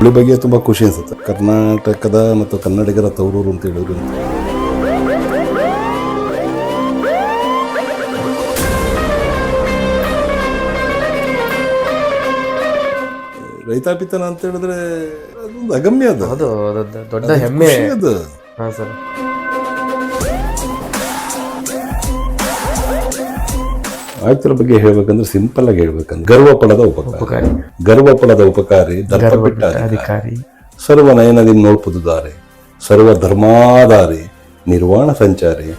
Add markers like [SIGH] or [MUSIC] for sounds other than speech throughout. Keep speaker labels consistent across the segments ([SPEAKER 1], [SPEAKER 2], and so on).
[SPEAKER 1] ಹುಬ್ಳಿ ಬಗ್ಗೆ ತುಂಬ ಖುಷಿ ಅನಿಸುತ್ತೆ. ಕರ್ನಾಟಕದ ಮತ್ತು ಕನ್ನಡಿಗರ ತವರೂರು ಅಂತ ಹೇಳಿದ್ರು ರೈತಾಪಿತನ ಅಂತ ಹೇಳಿದ್ರೆ ಅದೊಂದು ಅಗಮ್ಯ ಅದು.
[SPEAKER 2] ಅದು ದೊಡ್ಡ ಹೆಮ್ಮೆ.
[SPEAKER 1] ಅದು.
[SPEAKER 2] ಹಾ ಸರ್.
[SPEAKER 1] ಆಯ್ತರ ಬಗ್ಗೆ ಹೇಳ್ಬೇಕಂದ್ರೆ ಸಿಂಪಲ್ ಆಗಿ ಹೇಳ್ಬೇಕಂದ್ರೆ ಗರ್ವ ಪಡದ ಉಪಕಾರಿ. ಗರ್ವ ಪಡದ ಉಪಕಾರಿ
[SPEAKER 2] ಅಧಿಕಾರಿ.
[SPEAKER 1] ಸರ್ವ ನಯನದಿ ನೋಡ್ಪುದುದಾರೆ. ಸರ್ವ ಧರ್ಮಾಧಾರಿ ನಿರ್ವಾಣ ಸಂಚಾರಿ.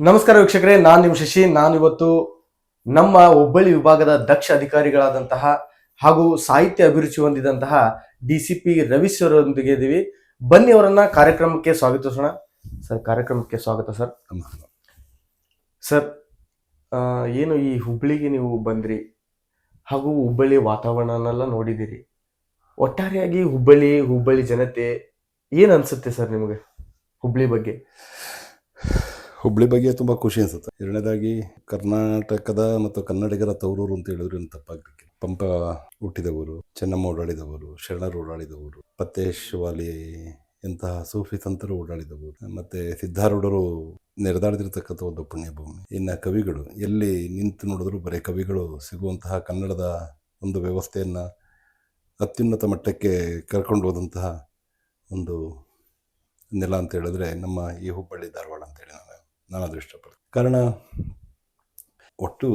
[SPEAKER 2] ನಮಸ್ಕಾರ ವೀಕ್ಷಕರೇ ನಾನು ನಿಮ್ಮ ಶಶಿ. ನಾನು ಇವತ್ತು ನಮ್ಮ ಹುಬ್ಬಳ್ಳಿ ವಿಭಾಗದ ದಕ್ಷ ಅಧಿಕಾರಿಗಳಾದಂತಹ ಹಾಗೂ ಸಾಹಿತ್ಯ ಅಭಿರುಚಿ ಹೊಂದಿದಂತಹ D C P Ravi sir ಅವರೊಂದಿಗೆ ಇದ್ದೀವಿ. ಬನ್ನಿ ಅವರನ್ನ ಕಾರ್ಯಕ್ರಮಕ್ಕೆ ಸ್ವಾಗತಿಸೋಣ. ಸರ್, ಕಾರ್ಯಕ್ರಮಕ್ಕೆ ಸ್ವಾಗತ ಸರ್. ಸರ್ ಏನು ಈ ಹುಬ್ಬಳ್ಳಿಗೆ ನೀವು ಬಂದ್ರಿ? ಹಾಗೂ ಹುಬ್ಬಳ್ಳಿ ವಾತಾವರಣನೆಲ್ಲ ನೋಡಿದಿರಿ ಒಟ್ಟಾರೆಯಾಗಿ ಹುಬ್ಬಳ್ಳಿ ಹುಬ್ಬಳ್ಳಿ ಜನತೆ ಏನು ಅನ್ಸುತ್ತೆ ಸರ್ ನಿಮಗೆ ಹುಬ್ಬಳ್ಳಿ ಬಗ್ಗೆ?
[SPEAKER 1] ಹುಬ್ಬಳ್ಳಿ ಬಗ್ಗೆ ತುಂಬ ಖುಷಿ ಅನಿಸುತ್ತೆ. ಎರಡನೇದಾಗಿ ಕರ್ನಾಟಕದ ಮತ್ತು ಕನ್ನಡಿಗರ ತವರೂರು ಅಂತ ಹೇಳಿದ್ರೆ ತಪ್ಪಾಗ್ಲಿಕ್ಕೆ ಪಂಪ ಹುಟ್ಟಿದವರು, ಚೆನ್ನಮ್ಮ ಓಡಾಡಿದವರು, ಶರಣರು ಓಡಾಡಿದವರು, ಪತ್ತೇಶ್ ವಾಲಿ ಎಂತಹ ಸೂಫಿ ಸಂತರು ಓಡಾಡಿದವರು, ಮತ್ತೆ ಸಿದ್ಧಾರೂಢರು ನೆರೆದಾಡಿದಿರ್ತಕ್ಕಂಥ ಒಂದು ಪುಣ್ಯಭೂಮಿ. ಇನ್ನು ಕವಿಗಳು, ಎಲ್ಲಿ ನಿಂತು ನೋಡಿದ್ರು ಬರೀ ಕವಿಗಳು ಸಿಗುವಂತಹ ಕನ್ನಡದ ಒಂದು ವ್ಯವಸ್ಥೆಯನ್ನು ಅತ್ಯುನ್ನತ ಮಟ್ಟಕ್ಕೆ ಕರ್ಕೊಂಡು ಹೋದಂತಹ ಒಂದು ನೆಲ ಅಂತ ಹೇಳಿದ್ರೆ ನಮ್ಮ ಈ ಹುಬ್ಬಳ್ಳಿ ಧಾರವಾಡ ಅಂತೇಳಿ ನಾನು ನಾನು ಅದು ಇಷ್ಟಪಡ್ತೀನಿ. ಕಾರಣ, ಒಟ್ಟು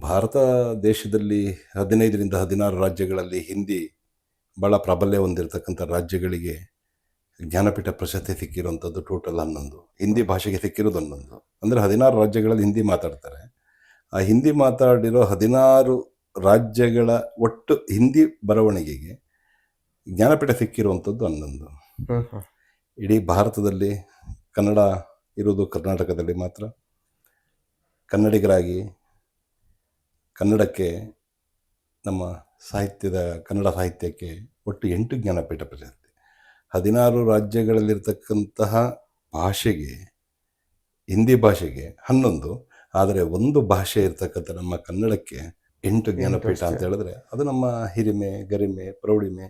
[SPEAKER 1] ಭಾರತ ದೇಶದಲ್ಲಿ ಹದಿನೈದರಿಂದ ಹದಿನಾರು ರಾಜ್ಯಗಳಲ್ಲಿ ಹಿಂದಿ ಭಾಳ ಪ್ರಾಬಲ್ಯ ಹೊಂದಿರತಕ್ಕಂಥ ರಾಜ್ಯಗಳಿಗೆ ಜ್ಞಾನಪೀಠ ಪ್ರಶಸ್ತಿ ಸಿಕ್ಕಿರುವಂಥದ್ದು ಟೋಟಲ್ ಹನ್ನೊಂದು. ಹಿಂದಿ ಭಾಷೆಗೆ ಸಿಕ್ಕಿರೋದು ಹನ್ನೊಂದು. ಅಂದರೆ ಹದಿನಾರು ರಾಜ್ಯಗಳಲ್ಲಿ ಹಿಂದಿ ಮಾತಾಡ್ತಾರೆ. ಆ ಹಿಂದಿ ಮಾತಾಡಿರೋ ಹದಿನಾರು ರಾಜ್ಯಗಳ ಒಟ್ಟು ಹಿಂದಿ ಬರವಣಿಗೆಗೆ ಜ್ಞಾನಪೀಠ ಸಿಕ್ಕಿರುವಂಥದ್ದು ಹನ್ನೊಂದು. ಇಡೀ ಭಾರತದಲ್ಲಿ ಕನ್ನಡ ಇರುವುದು ಕರ್ನಾಟಕದಲ್ಲಿ ಮಾತ್ರ. ಕನ್ನಡಿಗರಾಗಿ ಕನ್ನಡಕ್ಕೆ ನಮ್ಮ ಸಾಹಿತ್ಯದ ಕನ್ನಡ ಸಾಹಿತ್ಯಕ್ಕೆ ಒಟ್ಟು ಎಂಟು ಜ್ಞಾನಪೀಠ ಪ್ರಶಸ್ತಿ. ಹದಿನಾರು ರಾಜ್ಯಗಳಲ್ಲಿರ್ತಕ್ಕಂತಹ ಭಾಷೆಗೆ ಹಿಂದಿ ಭಾಷೆಗೆ ಹನ್ನೊಂದು ಆದರೆ ಒಂದು ಭಾಷೆ ಇರ್ತಕ್ಕಂಥ ನಮ್ಮ ಕನ್ನಡಕ್ಕೆ ಎಂಟು ಜ್ಞಾನಪೀಠ ಅಂತ ಹೇಳಿದ್ರೆ ಅದು ನಮ್ಮ ಹಿರಿಮೆ ಗರಿಮೆ ಪ್ರೌಢಿಮೆ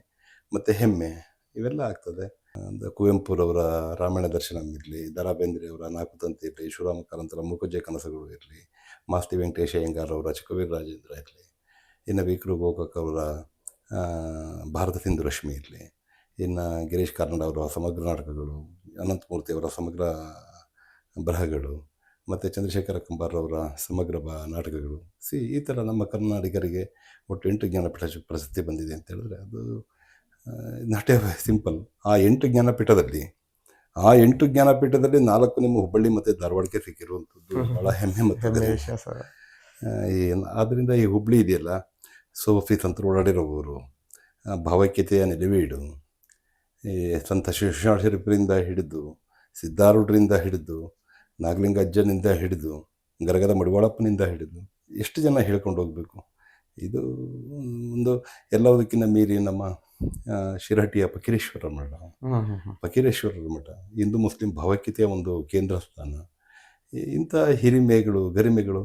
[SPEAKER 1] ಮತ್ತು ಹೆಮ್ಮೆ ಇವೆಲ್ಲ ಆಗ್ತದೆ. ಒಂದು ಕುವೆಂಪುರವರ ರಾಮಾಯಣ ದರ್ಶನಂ ಇರಲಿ ದ ರಾ ಬೇಂದ್ರೆಯವರ ನಾಲ್ಕು ತಂತಿ ಇರಲಿ ಶಿವರಾಮ ಕಾರಂತರ ಮೂಕಜ್ಜೆ ಕನಸುಗಳು ಇರಲಿ ಮಾಸ್ತಿ ವೆಂಕಟೇಶ ಅವರ ಚಿಕ್ಕವೀರ್ ರಾಜೇಂದ್ರ ಇರಲಿ, ಇನ್ನು ವಿಕ್ರು ಗೋಕಾಕ್ ಅವರ ಭಾರತ ಸಿಂಧು ರಶ್ಮಿ ಇರಲಿ, ಇನ್ನು ಗಿರೀಶ್ ಕಾರ್ನಾಡ್ ಅವರ ಸಮಗ್ರ ನಾಟಕಗಳು, ಅನಂತಮೂರ್ತಿ ಅವರ ಸಮಗ್ರ ಬರಹಗಳು, ಮತ್ತು ಚಂದ್ರಶೇಖರ ಕಂಬಾರವರ ಸಮಗ್ರ ಬ, ನಾಟಕಗಳು. ಸಿ, ಈ ಥರ ನಮ್ಮ ಕನ್ನಡಿಗರಿಗೆ ಒಟ್ಟು ಎಂಟು ಜ್ಞಾನಪೀಠ ಪ್ರಶಸ್ತಿ ಬಂದಿದೆ ಅಂತ ಹೇಳಿದ್ರೆ ಅದು ನಾಟ್ಯ ಸಿಂಪಲ್. ಆ ಎಂಟು ಜ್ಞಾನಪೀಠದಲ್ಲಿ ಆ ಎಂಟು ಜ್ಞಾನಪೀಠದಲ್ಲಿ ನಾಲ್ಕು ನಿಮ್ಮ ಹುಬ್ಬಳ್ಳಿ ಮತ್ತು ಧಾರವಾಡಕ್ಕೆ ಸಿಕ್ಕಿರುವಂಥದ್ದು ಭಾಳ ಹೆಮ್ಮೆ ಮತ್ತು ಏನು ಆದ್ದರಿಂದ ಈ ಹುಬ್ಬಳ್ಳಿ ಇದೆಯಲ್ಲ ಸೋಫಿ ತಂತ್ರ ಓಡಾಡಿರೋವರು ಆ, ಭಾವೈಕ್ಯತೆಯ ನೆಲೆವೀಡು ಈ ಸಂತ ಶಿವಶಾಶರಿಪರಿಂದ ಹಿಡಿದು ಸಿದ್ಧಾರೂಢರಿಂದ ಹಿಡಿದು ನಾಗಲಿಂಗ ಅಜ್ಜನಿಂದ ಹಿಡಿದು ಗರಗದ ಮಡಿವಾಳಪ್ಪನಿಂದ ಹಿಡಿದು ಎಷ್ಟು ಜನ ಹೇಳ್ಕೊಂಡು ಹೋಗಬೇಕು? ಇದು ಒಂದು ಎಲ್ಲದಕ್ಕಿಂತ ಮೀರಿ ನಮ್ಮ ಶಿರಹಟ್ಟಿಯ ಫಕೀರೇಶ್ವರ ಮಠ. ಫಕೀರೇಶ್ವರರ ಮಠ. ಹಿಂದೂ ಮುಸ್ಲಿಂ ಭಾವೈಕ್ಯತೆಯ ಒಂದು ಕೇಂದ್ರ ಸ್ಥಾನ. ಇಂಥ ಹಿರಿಮೆಗಳು ಗರಿಮೆಗಳು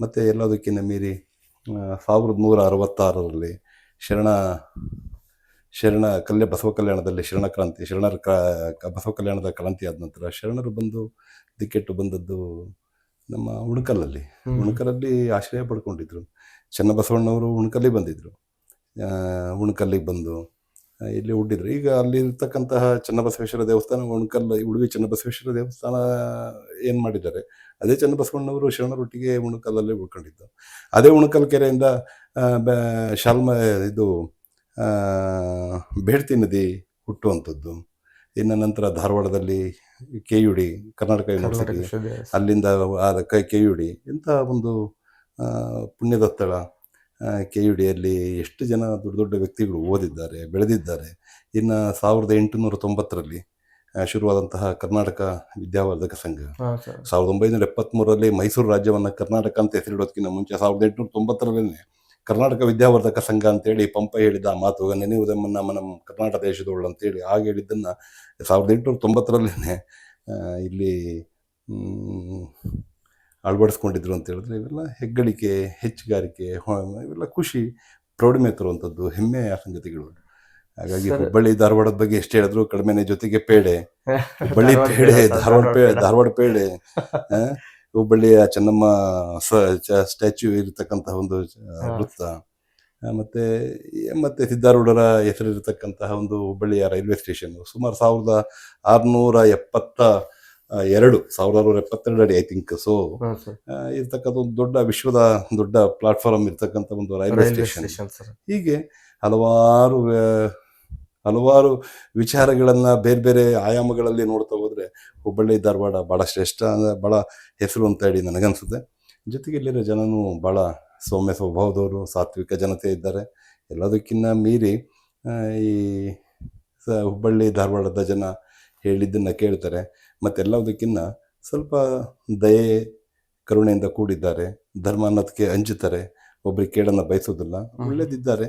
[SPEAKER 1] ಮತ್ತು ಎಲ್ಲದಕ್ಕಿಂತ ಮೀರಿ ಸಾವಿರದ ನೂರ ಅರವತ್ತಾರರಲ್ಲಿ ಶರಣ ಶರಣ ಕಲ್ಯ ಬಸವ ಕಲ್ಯಾಣದಲ್ಲಿ ಶರಣ ಕ್ರಾಂತಿ ಶರಣರ ಕ ಬಸವ ಕಲ್ಯಾಣದ ಕ್ರಾಂತಿ ಆದ ನಂತರ ಶರಣರು ಬಂದು ದಿಕ್ಕೆಟ್ಟು ಬಂದದ್ದು ನಮ್ಮ ಉಣಕಲಲ್ಲಿ. ಉಣಕಲಲ್ಲಿ ಆಶ್ರಯ ಪಡ್ಕೊಂಡಿದ್ರು. ಚನ್ನಬಸವಣ್ಣವರು ಉಣಕಲ್ಲಿ ಬಂದಿದ್ದರು ಉಣಕಲ್ಲಿಗೆ ಬಂದು ಇಲ್ಲಿ ಹುಟ್ಟಿದ್ರು. ಈಗ ಅಲ್ಲಿ ಇರ್ತಕ್ಕಂತಹ ಚನ್ನಬಸವೇಶ್ವರ ದೇವಸ್ಥಾನ ಉಣಕಲ್ ಉಡುಪಿ ಚನ್ನಬಸವೇಶ್ವರ ದೇವಸ್ಥಾನ ಏನು ಮಾಡಿದ್ದಾರೆ? ಅದೇ ಚನ್ನಬಸವಣ್ಣವರು ಶರಣರೊಟ್ಟಿಗೆ ಉಣಕಲ್ಲಲ್ಲೇ ಉಳ್ಕೊಂಡಿದ್ದು. ಅದೇ ಉಣಕಲ್ ಕೆರೆಯಿಂದ ಶಾಲ್ಮ ಇದು ಬೇಡ್ತಿ ನದಿ ಹುಟ್ಟುವಂಥದ್ದು. ಇನ್ನು ನಂತರ ಧಾರವಾಡದಲ್ಲಿ K U D Karnataka university ಅಲ್ಲಿಂದ ಆದ ಕೈ ಕೆ ಯು ಡಿ ಇಂಥ ಒಂದು ಪುಣ್ಯದ ಸ್ಥಳ ಕೆ ಯು ಡಿಯಲ್ಲಿ ಎಷ್ಟು ಜನ ದೊಡ್ಡ ದೊಡ್ಡ ವ್ಯಕ್ತಿಗಳು ಓದಿದ್ದಾರೆ ಬೆಳೆದಿದ್ದಾರೆ ಇನ್ನು ಸಾವಿರದ ಎಂಟುನೂರ ತೊಂಬತ್ತರಲ್ಲಿ ಶುರುವಾದಂತಹ ಕರ್ನಾಟಕ ವಿದ್ಯಾವರ್ಧಕ ಸಂಘ. ಸಾವಿರದ ಒಂಬೈನೂರ ಎಪ್ಪತ್ತ್ಮೂರರಲ್ಲಿ ಮೈಸೂರು ರಾಜ್ಯವನ್ನು ಕರ್ನಾಟಕ ಅಂತ ಹೆಸರಿಡೋದಕ್ಕಿಂತ ಮುಂಚೆ ಸಾವಿರದ ಎಂಟುನೂರ ತೊಂಬತ್ತರಲ್ಲೇ ಕರ್ನಾಟಕ ವಿದ್ಯಾವರ್ಧಕ ಸಂಘ ಅಂತೇಳಿ ಪಂಪ ಹೇಳಿದ ಆ ಮಾತು ನೆನೆಯುವುದೆಮ್ಮ ನಮ್ಮ ನಮ್ಮ ಕರ್ನಾಟಕ ದೇಶದವಳು ಅಂತೇಳಿ ಆಗ ಹೇಳಿದ್ದನ್ನು ಸಾವಿರದ ಎಂಟುನೂರ ತೊಂಬತ್ತರಲ್ಲೇ ಇಲ್ಲಿ ಅಳವಡಿಸ್ಕೊಂಡಿದ್ರು ಅಂತ ಹೇಳಿದ್ರೆ ಇವೆಲ್ಲ ಹೆಗ್ಗಳಿಕೆ ಹೆಚ್ಚುಗಾರಿಕೆ ಇವೆಲ್ಲ ಖುಷಿ ಪ್ರೌಢಿಮೆ ತರುವಂಥದ್ದು ಹೆಮ್ಮೆಯ ಸಂಗತಿಗಳು. ಹಾಗಾಗಿ ಹುಬ್ಬಳ್ಳಿ ಧಾರವಾಡದ ಬಗ್ಗೆ ಎಷ್ಟು ಹೇಳಿದ್ರು ಕಡಿಮೆನೆ ಜೊತೆಗೆ ಪೇಡೆ. ಹುಬ್ಬಳ್ಳಿ ಪೇಡೆ ಧಾರವಾಡ
[SPEAKER 2] ಪೇಡೆ
[SPEAKER 1] ಧಾರವಾಡ ಪೇಡೆ. ಆ, ಹುಬ್ಬಳ್ಳಿಯ ಚೆನ್ನಮ್ಮ ಸ್ಟ್ಯಾಚ್ಯೂ ಇರತಕ್ಕಂತಹ ಒಂದು ವೃತ್ತ. ಮತ್ತೆ ಮತ್ತೆ ಸಿದ್ಧಾರೂಢರ ಹೆಸರಿರತಕ್ಕಂತಹ ಒಂದು ಹುಬ್ಬಳ್ಳಿಯ ರೈಲ್ವೆ ಸ್ಟೇಷನ್. ಸುಮಾರು ಸಾವಿರದ ಆರುನೂರ ಎಪ್ಪತ್ತ ಎರಡು ಸಾವಿರದ ಆರುನೂರ ಎಪ್ಪತ್ತೆರಡು ಅಡಿ ಐ ಥಿಂಕ್ ಸೊ ಇರ್ತಕ್ಕಂಥ ಒಂದು ದೊಡ್ಡ ವಿಶ್ವದ ದೊಡ್ಡ ಪ್ಲಾಟ್ಫಾರ್ಮ್ ಇರ್ತಕ್ಕಂಥ ಒಂದು ರೈಲ್ವೆ ಸ್ಟೇಷನ್ ಹೀಗೆ ಹಲವಾರು ಹಲವಾರು ವಿಚಾರಗಳನ್ನು ಬೇರೆ ಬೇರೆ ಆಯಾಮಗಳಲ್ಲಿ ನೋಡ್ತಾ ಹೋದರೆ ಹುಬ್ಬಳ್ಳಿ ಧಾರವಾಡ ಭಾಳ ಶ್ರೇಷ್ಠ ಅಂದರೆ ಭಾಳ ಹೆಸರು ಅಂತ ಹೇಳಿ ನನಗನ್ಸುತ್ತೆ. ಜೊತೆಗೆ ಇಲ್ಲಿರೋ ಜನನೂ ಭಾಳ ಸೌಮ್ಯ ಸ್ವಭಾವದವರು ಸಾತ್ವಿಕ ಜನತೆ ಇದ್ದಾರೆ. ಎಲ್ಲದಕ್ಕಿಂತ ಮೀರಿ ಈ ಸ ಹುಬ್ಬಳ್ಳಿ ಧಾರವಾಡದ ಜನ ಹೇಳಿದ್ದನ್ನು ಕೇಳ್ತಾರೆ. ಮತ್ತೆಲ್ಲದಕ್ಕಿಂತ ಸ್ವಲ್ಪ ದಯೆ ಕರುಣೆಯಿಂದ ಕೂಡಿದ್ದಾರೆ. ಧರ್ಮ ಅನ್ನೋದಕ್ಕೆ ಅಂಜುತ್ತಾರೆ. ಒಬ್ಬರಿಗೆ ಕೇಡನ್ನು ಬಯಸೋದಿಲ್ಲ. ಒಳ್ಳೇದಿದ್ದಾರೆ.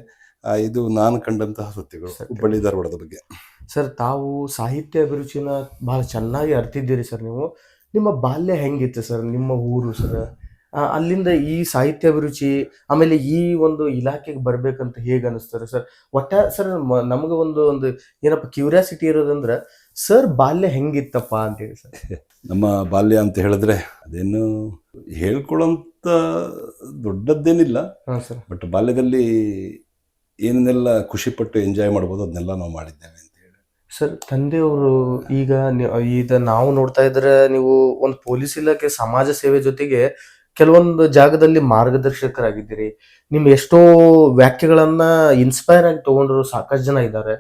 [SPEAKER 1] ಇದು ನಾನು ಕಂಡಂತಹ ಸತ್ಯಗಳು
[SPEAKER 2] ಸತ್ಯ.
[SPEAKER 1] ಹುಬ್ಬಳ್ಳಿ ಧಾರವಾಡದ ಬಗ್ಗೆ.
[SPEAKER 2] ಸರ್ ತಾವು ಸಾಹಿತ್ಯ ಅಭಿರುಚಿನ ಬಹಳ ಚೆನ್ನಾಗಿ ಅರ್ತಿದ್ದೀರಿ ಸರ್ ನೀವು. ನಿಮ್ಮ ಬಾಲ್ಯ ಹೆಂಗಿತ್ತು ಸರ್? ನಿಮ್ಮ ಊರು ಸರ್? ಅಲ್ಲಿಂದ ಈ ಸಾಹಿತ್ಯ ಅಭಿರುಚಿ ಆಮೇಲೆ ಈ ಒಂದು ಇಲಾಖೆಗೆ ಬರ್ಬೇಕಂತ ಹೇಗೆ ಅನಿಸ್ತಾರೆ ಸರ್? ಒಟ್ಟ ಸರ್ ನಮಗೆ ಒಂದು ಒಂದು ಏನಪ್ಪ ಕ್ಯೂರಿಯಾಸಿಟಿ ಇರೋದಂದ್ರೆ ಸರ್ ಬಾಲ್ಯ ಹೆಂಗಿತ್ತಪ್ಪ? ಅಂತೇಳಿ ಸರ್. [LAUGHS]
[SPEAKER 1] ನಮ್ಮ ಬಾಲ್ಯ ಅಂತ ಹೇಳಿದ್ರೆ ಅದೇನು ಹೇಳ್ಕೊಳ್ಳೋಂಥ ದೊಡ್ಡದ್ದೇನಿಲ್ಲ.
[SPEAKER 2] ಸರ್.
[SPEAKER 1] ಬಟ್ ಬಾಲ್ಯದಲ್ಲಿ ಏನೇನೆಲ್ಲ ಖುಷಿಪಟ್ಟು ಎಂಜಾಯ್ ಮಾಡ್ಬೋದು ಅದನ್ನೆಲ್ಲ ನಾವು ಮಾಡಿದ್ದೇವೆ ಅಂತ ಹೇಳಿ.
[SPEAKER 2] ಸರ್ ತಂದೆಯವರು ಈಗ ಈಗ ನಾವು ನೋಡ್ತಾ ಇದ್ರೆ ನೀವು ಒಂದು ಪೊಲೀಸ್ ಇಲಾಖೆ ಸಮಾಜ ಸೇವೆ ಜೊತೆಗೆ ಕೆಲವೊಂದು ಜಾಗದಲ್ಲಿ ಮಾರ್ಗದರ್ಶಕರಾಗಿದ್ದೀರಿ. ನಿಮ್ಮ ಎಷ್ಟೋ ವ್ಯಾಖ್ಯೆಗಳನ್ನ ಇನ್ಸ್ಪೈರ್ ಆಗಿ ತಗೊಂಡ್ರು ಸಾಕಷ್ಟು ಜನ ಇದ್ದಾರೆ.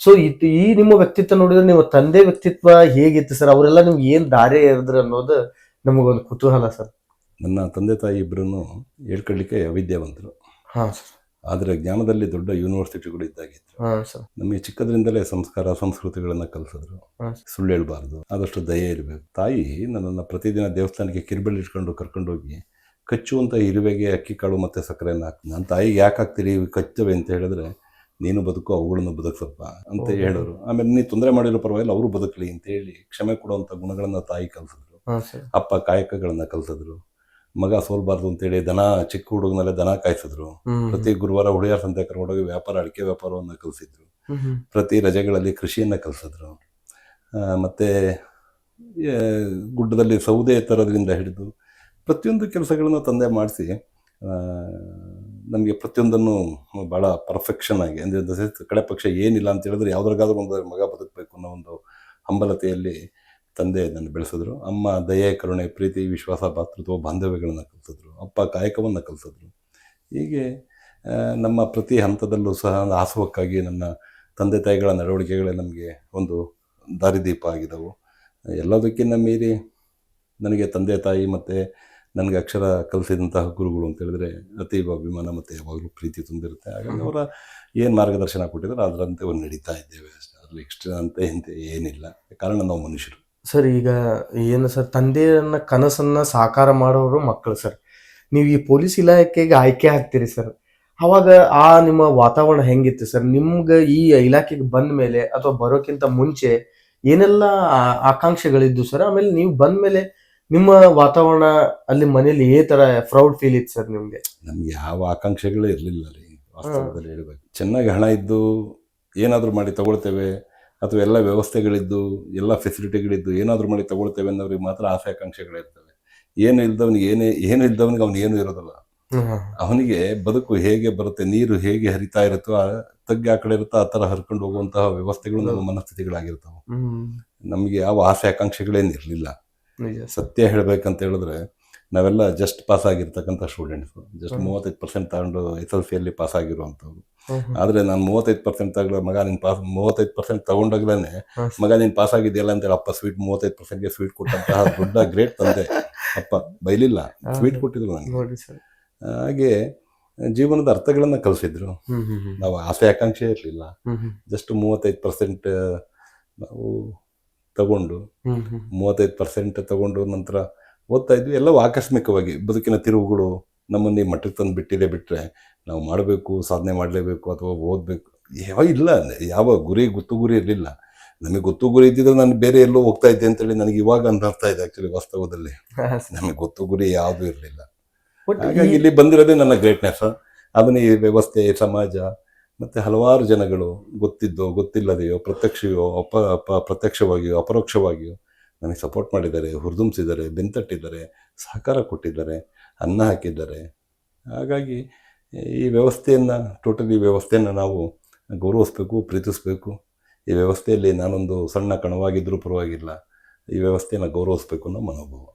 [SPEAKER 2] ಸೊ ಈ ನಿಮ್ಮ ವ್ಯಕ್ತಿತ್ವ ನೋಡಿದ್ರೆ ನಿಮ್ಮ ತಂದೆ ವ್ಯಕ್ತಿತ್ವ ಹೇಗಿತ್ತು ಸರ್? ಅವರೆಲ್ಲ ನಿಮ್ಗೆ ಏನ್ ದಾರಿ ಇರಿದ್ರು ಅನ್ನೋದು ನಮಗೊಂದು ಕುತೂಹಲ ಸರ್.
[SPEAKER 1] ನನ್ನ ತಂದೆ ತಾಯಿ ಇಬ್ಬರನ್ನು ಹೇಳ್ಕೊಳ್ಳಿಕ್ಕೆ ವಿದ್ಯಾವಂತರು.
[SPEAKER 2] ಹಾ ಸರ್.
[SPEAKER 1] ಆದರೆ ಜ್ಞಾನದಲ್ಲಿ ದೊಡ್ಡ ಯೂನಿವರ್ಸಿಟಿಗಳು ಇದ್ದಾಗಿತ್ತು.
[SPEAKER 2] ಹಾ ಸರ್.
[SPEAKER 1] ನಮಗೆ ಚಿಕ್ಕದ್ರಿಂದಲೇ ಸಂಸ್ಕಾರ ಸಂಸ್ಕೃತಿಗಳನ್ನು ಕಲಿಸಿದ್ರು. ಸುಳ್ಳು ಹೇಳ್ಬಾರ್ದು ಆದಷ್ಟು ದಯೆ ಇರಬೇಕು. ತಾಯಿ ನನ್ನನ್ನು ಪ್ರತಿದಿನ ದೇವಸ್ಥಾನಕ್ಕೆ ಕಿರ್ಬೆಲ್ ಇಟ್ಕೊಂಡು ಕರ್ಕೊಂಡೋಗಿ ಕಚ್ಚುವಂಥ ಇರುವೆಗೆ ಅಕ್ಕಿ ಕಾಳು ಮತ್ತು ಸಕ್ಕರೆಯನ್ನು ಹಾಕಿ ನನ್ನ ತಾಯಿಗೆ ಯಾಕೆ ಹಾಕ್ತೀರಿ? ಕಚ್ಚವೆ ಅಂತ ಹೇಳಿದ್ರೆ ನೀನು ಬದುಕು ಅವುಗಳನ್ನು ಬದುಕ್ಸಪ್ಪ ಅಂತ. ಹೇಳೋರು. ಆಮೇಲೆ ನೀ ತೊಂದರೆ ಮಾಡಿರೋ ಪರವಾಗಿಲ್ಲ ಅವರು ಬದುಕಲಿ ಅಂತ ಹೇಳಿ ಕ್ಷಮೆ ಕೊಡುವಂಥ ಗುಣಗಳನ್ನು ತಾಯಿ ಕಲಿಸಿದ್ರು. ಅಪ್ಪ ಕಾಯಕಗಳನ್ನ ಕಲಿಸಿದ್ರು. ಮಗ ಸೋಲ್ಬಾರ್ದು ಅಂತೇಳಿ ದನ ಚಿಕ್ಕ ಹುಡುಗನಲ್ಲೇ ದನ ಕಾಯಿಸಿದ್ರು. ಪ್ರತಿ ಗುರುವಾರ ಹುಳಿಯಾರ ಸಂತೆ ಕರ್ಕೊಂಡೋಗಿ ವ್ಯಾಪಾರ ಅಡಿಕೆ ವ್ಯಾಪಾರವನ್ನು ಕಲಿಸಿದ್ರು. ಪ್ರತಿ ರಜೆಗಳಲ್ಲಿ ಕೃಷಿಯನ್ನು ಕಲಿಸಿದ್ರು. ಮತ್ತೆ ಗುಡ್ಡದಲ್ಲಿ ಸೌದೆ ತರೋದ್ರಿಂದ ಹಿಡಿದು ಪ್ರತಿಯೊಂದು ಕೆಲಸಗಳನ್ನು ತಂದೆ ಮಾಡಿಸಿ ನಮಗೆ ಪ್ರತಿಯೊಂದನ್ನು ಭಾಳ ಪರ್ಫೆಕ್ಷನ್ ಆಗಿ, ಅಂದರೆ ಕಡೆ ಪಕ್ಷ ಏನಿಲ್ಲ ಅಂತ ಹೇಳಿದ್ರೆ ಯಾವ್ದ್ರಾಗಾದ್ರೂ ಒಂದು ಮಗ ಬದುಕಬೇಕು ಅನ್ನೋ ಒಂದು ಹಂಬಲತೆಯಲ್ಲಿ ತಂದೆ ನನ್ನ ಬೆಳೆಸಿದ್ರು. ಅಮ್ಮ ದಯೆ, ಕರುಣೆ, ಪ್ರೀತಿ, ವಿಶ್ವಾಸ, ಭಾತೃತ್ವ, ಬಾಂಧವ್ಯಗಳನ್ನು ಕಲಿಸಿದ್ರು. ಅಪ್ಪ ಕಾಯಕವನ್ನು ಕಲಿಸಿದ್ರು. ಹೀಗೆ ನಮ್ಮ ಪ್ರತಿ ಹಂತದಲ್ಲೂ ಸಹ ಆಸುವಕ್ಕಾಗಿ ನನ್ನ ತಂದೆ ತಾಯಿಗಳ ನಡವಳಿಕೆಗಳೇ ನಮಗೆ ಒಂದು ದಾರಿದೀಪ ಆಗಿದ್ದವು ಎಲ್ಲದಕ್ಕಿಂತ ಮೀರಿ ನನಗೆ ತಂದೆ ತಾಯಿ ಮತ್ತು ನನಗೆ ಅಕ್ಷರ ಕಲಿಸಿದಂತಹ ಗುರುಗಳು ಅಂತ ಹೇಳಿದ್ರೆ ಅತೀವ ಅಭಿಮಾನ ಮತ್ತು ಯಾವಾಗಲೂ ಪ್ರೀತಿ ತುಂಬಿರುತ್ತೆ. ಹಾಗಾಗಿ ಅವರ ಏನು ಮಾರ್ಗದರ್ಶನ ಕೊಟ್ಟಿದ್ದಾರೆ ಅದರಂತೆ ಒಂದು ನಡೀತಾ ಇದ್ದೇವೆ ಅಷ್ಟೇ. ಅದರಲ್ಲಿ ಎಕ್ಸ್ಟ್ರಾ ಅಂತ ಹಿಂದೆ ಏನಿಲ್ಲ. ಕಾರಣ ನಾವು ಮನುಷ್ಯರು.
[SPEAKER 2] ಸರ್ ಈಗ ಏನು ಸರ್ ತಂದೆಯನ್ನ ಕನಸನ್ನ ಸಾಕಾರ ಮಾಡೋರು ಮಕ್ಕಳು ಸರ್. ನೀವು ಈ ಪೊಲೀಸ್ ಇಲಾಖೆಗೆ ಆಯ್ಕೆ ಆಗ್ತೀರಿ ಸರ್. ಅವಾಗ ಆ ನಿಮ್ಮ ವಾತಾವರಣ ಹೆಂಗಿತ್ತು ಸರ್? ನಿಮ್ಗೆ ಈ ಇಲಾಖೆಗೆ ಬಂದ ಮೇಲೆ ಅಥವಾ ಬರೋಕ್ಕಿಂತ ಮುಂಚೆ ಏನೆಲ್ಲ ಆಕಾಂಕ್ಷೆಗಳಿದ್ದು ಸರ್? ಆಮೇಲೆ ನೀವು ಬಂದ ಮೇಲೆ ನಿಮ್ಮ ವಾತಾವರಣ ಅಲ್ಲಿ ಮನೇಲಿ ಏ ತರ ಪ್ರೌಡ್ ಫೀಲ್ ಇತ್ತು ಸರ್ ನಿಮ್ಗೆ?
[SPEAKER 1] ನಮ್ಗೆ ಯಾವ ಆಕಾಂಕ್ಷೆಗಳೇ ಇರಲಿಲ್ಲ ರೀ ವಾಸ್ತವದಲ್ಲಿ ಹೇಳ್ಬೇಕು. ಚೆನ್ನಾಗಿ ಹಣ ಇದ್ದು ಏನಾದರೂ ಮಾಡಿ ತಗೊಳ್ತೇವೆ ಅಥವಾ ಎಲ್ಲ ವ್ಯವಸ್ಥೆಗಳಿದ್ದು ಎಲ್ಲ ಫೆಸಿಲಿಟಿಗಳಿದ್ದು ಏನಾದರೂ ಮಾಡಿ ತಗೊಳ್ತೇವೆ ಅನ್ನೋರಿಗೆ ಮಾತ್ರ ಆಸೆ ಆಕಾಂಕ್ಷೆಗಳಿರ್ತವೆ ಏನು ಇಲ್ದವನಿಗೆ ಏನೇ ಏನು ಇಲ್ದವನಿಗೆ ಅವ್ನು ಏನು ಇರೋದಿಲ್ಲ. ಅವನಿಗೆ ಬದುಕು ಹೇಗೆ ಬರುತ್ತೆ ನೀರು ಹೇಗೆ ಹರಿತಾ ಇರುತ್ತೋ ಆ ತಗ್ಗಿ ಆ ಕಡೆ ಇರುತ್ತೋ ಆ ತರ ಹರ್ಕೊಂಡು ಹೋಗುವಂತಹ ವ್ಯವಸ್ಥೆಗಳು ನಮ್ಮ ಮನಸ್ಥಿತಿಗಳಾಗಿರ್ತಾವೆ. ನಮಗೆ ಯಾವ ಆಸೆ ಆಕಾಂಕ್ಷೆಗಳೇನು ಇರಲಿಲ್ಲ.
[SPEAKER 2] ನಿಜ ಸರ್
[SPEAKER 1] ಸತ್ಯ ಹೇಳಬೇಕಂತ ಹೇಳಿದ್ರೆ ನಾವೆಲ್ಲ ಜಸ್ಟ್ ಪಾಸ್ ಆಗಿರ್ತಕ್ಕಂಥ ಸ್ಟೂಡೆಂಟ್ಸ್ ಜಸ್ಟ್. ಮೂವತ್ತೈದು ಪರ್ಸೆಂಟ್ ತಗೊಂಡು ಎಸ್ ಎಲ್ ಸಿಯಲ್ಲಿ ಪಾಸ್ ಆಗಿರುವಂಥವ್ರು ಆದ್ರೆ ನಾನು ಮೂವತ್ತೈದು ಪರ್ಸೆಂಟ್ ತಗೊಳ್ಳೋ ಮಗ ನಿನ್ ಪಾಸ್ ಮೂವತ್ತೈದು ಪರ್ಸೆಂಟ್ ತಗೊಂಡಾಗ್ಲೇ ಮಗ ನಿನ್ ಪಾಸ್ ಆಗಿದೆಯಲ್ಲ ಅಂತೇಳಿ ಅಪ್ಪ ಸ್ವೀಟ್ ಮೂವತ್ತೈದು ಪರ್ಸೆಂಟ್ಗೆ ಸ್ವೀಟ್ ಕೊಟ್ಟಂತಹ ದೊಡ್ಡ ಗ್ರೇಟ್ ತಂದೆ. ಅಪ್ಪ ಬೈಲಿಲ್ಲ. ಸ್ವೀಟ್ ಕೊಟ್ಟಿದ್ರು ನನಗೆ ಹಾಗೆ ಜೀವನದ ಅರ್ಥಗಳನ್ನ ಕಲಿಸಿದ್ರು. ನಾವು ಆಸೆ ಆಕಾಂಕ್ಷೆ ಇರಲಿಲ್ಲ. ಜಸ್ಟ್ ಮೂವತ್ತೈದು ಪರ್ಸೆಂಟ್ ನಾವು ತಗೊಂಡು. ಮೂವತ್ತೈದು ಪರ್ಸೆಂಟ್ ತಗೊಂಡು ನಂತರ ಓದ್ತಾ ಇದ್ವಿ. ಎಲ್ಲವೂ ಆಕಸ್ಮಿಕವಾಗಿ ಬದುಕಿನ ತಿರುವುಗಳು ನಮ್ಮನ್ನು ಈ ಮಟ್ಟಕ್ಕೆ ತಂದು ಬಿಟ್ಟಿದೆ ಬಿಟ್ಟರೆ ನಾವು ಮಾಡಬೇಕು ಸಾಧನೆ ಮಾಡಲೇಬೇಕು ಅಥವಾ ಓದಬೇಕು. ಯಾವ ಇಲ್ಲ. ಯಾವ ಗುರಿ ಗೊತ್ತು ಗುರಿ ಇರಲಿಲ್ಲ. ನಮಗೆ ಗೊತ್ತು ಗುರಿ ಇದ್ದಿದ್ರೆ ನಾನು ಬೇರೆ ಎಲ್ಲೋ ಹೋಗ್ತಾ ಇದ್ದೆ ಅಂತೇಳಿ ನನಗೆ ಇವಾಗ ಅಂತ ಅರ್ಥ ಇದೆ ಆ್ಯಕ್ಚುಲಿ ವಾಸ್ತವದಲ್ಲಿ. [LAUGHS] ನಮಗೆ ಗೊತ್ತು ಗುರಿ ಯಾವುದೂ ಇರಲಿಲ್ಲ. ಹಾಗಾಗಿ ಇಲ್ಲಿ ಬಂದಿರೋದೇ ನನ್ನ ಗ್ರೇಟ್ನೆಸ್ ಅದನ್ನ ಈ ವ್ಯವಸ್ಥೆ ಸಮಾಜ ಮತ್ತು ಹಲವಾರು ಜನಗಳು ಗೊತ್ತಿದ್ದೋ, ಗೊತ್ತಿಲ್ಲದೆಯೋ ಪ್ರತ್ಯಕ್ಷವೋ ಅಪ ಅಪ, ಪ್ರತ್ಯಕ್ಷವಾಗಿಯೋ, ಅಪರೋಕ್ಷವಾಗಿಯೋ ನನಗೆ ಸಪೋರ್ಟ್ ಮಾಡಿದ್ದಾರೆ ಹುರಿದುಂಬಿಸಿದ್ದಾರೆ ಬೆಂತಟ್ಟಿದ್ದಾರೆ ಸಹಕಾರ ಕೊಟ್ಟಿದ್ದಾರೆ, ಅನ್ನ ಹಾಕಿದ್ದಾರೆ. ಹಾಗಾಗಿ ಈ ವ್ಯವಸ್ಥೆಯನ್ನು ಟೋಟಲಿ ವ್ಯವಸ್ಥೆಯನ್ನು ನಾವು ಗೌರವಿಸ್ಬೇಕು, ಪ್ರೀತಿಸಬೇಕು. ಈ ವ್ಯವಸ್ಥೆಯಲ್ಲಿ ನಾನೊಂದು ಸಣ್ಣ ಕಣವಾಗಿದ್ದರೂ ಪರವಾಗಿಲ್ಲ. ಈ ವ್ಯವಸ್ಥೆಯನ್ನು ಗೌರವಿಸ್ಬೇಕು ಅನ್ನೋ ಮನೋಭಾವ.